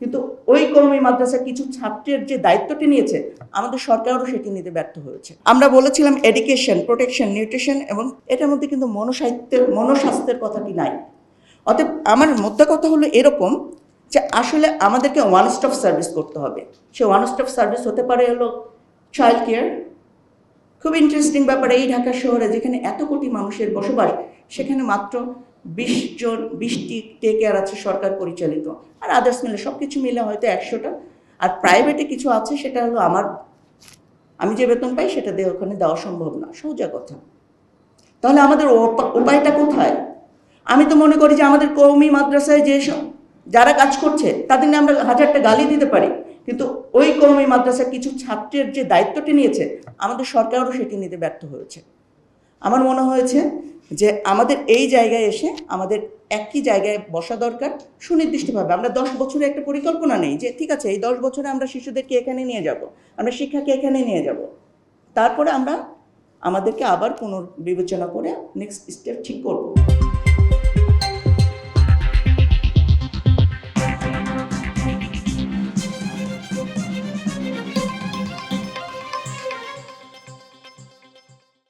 কিন্তু ওই কৌমি মাদ্রাসা কিছু ছাত্রের যে দায়িত্বটি নিয়েছে, আমাদের সরকারও সেটি নিতে ব্যর্থ হয়েছে। আমরা বলেছিলাম এডুকেশন প্রোটেকশন নিউট্রিশন এবং এটার মধ্যে কিন্তু মনোসাহিত্যের, মনোস্বাস্থ্যের কথাটি নাই। অতএব আমার মোদ্দা কথা হলো এরকম যে আসলে আমাদেরকে ওয়ান স্টপ সার্ভিস করতে হবে। সে ওয়ান স্টপ সার্ভিস হতে পারে হলো চাইল্ড কেয়ার খুব ইন্টারেস্টিং ব্যাপার এই ঢাকা শহরে যেখানে এত কোটি মানুষের বসবাস, সেখানে মাত্র বিশ জন, বিশটি টে কেয়ার আছে সরকার পরিচালিত। আর আদার্স মিলে সব কিছু মিলে হয়তো একশোটা। আর প্রাইভেটে কিছু আছে, সেটা হলো আমার, আমি যে বেতন পাই সেটা দিয়ে ওখানে দেওয়া সম্ভব না, সোজা কথা। তাহলে আমাদের উপায়টা কোথায়? আমি তো মনে করি যে আমাদের কৌমি মাদ্রাসায় যে যারা কাজ করছে, তাদের নিয়ে আমরা হাজারটা গালি দিতে পারি। কিন্তু ওই কৌমি মাদ্রাসা কিছু ছাত্রের যে দায়িত্বটি নিয়েছে, আমাদের সরকারও সেটি নিতে ব্যর্থ হয়েছে। আমার মনে হয়েছে যে আমাদের এই জায়গায় এসে আমাদের একই জায়গায় বসা দরকার সুনির্দিষ্টভাবে। আমরা দশ বছরে একটা পরিকল্পনা নেই যে ঠিক আছে, এই দশ বছরে আমরা শিশুদেরকে এখানে নিয়ে যাব, আমরা শিক্ষাকে এখানে নিয়ে যাব। তারপরে আমরা আমাদেরকে আবার পুনর্বিবেচনা করে নেক্সট স্টেপ ঠিক করব।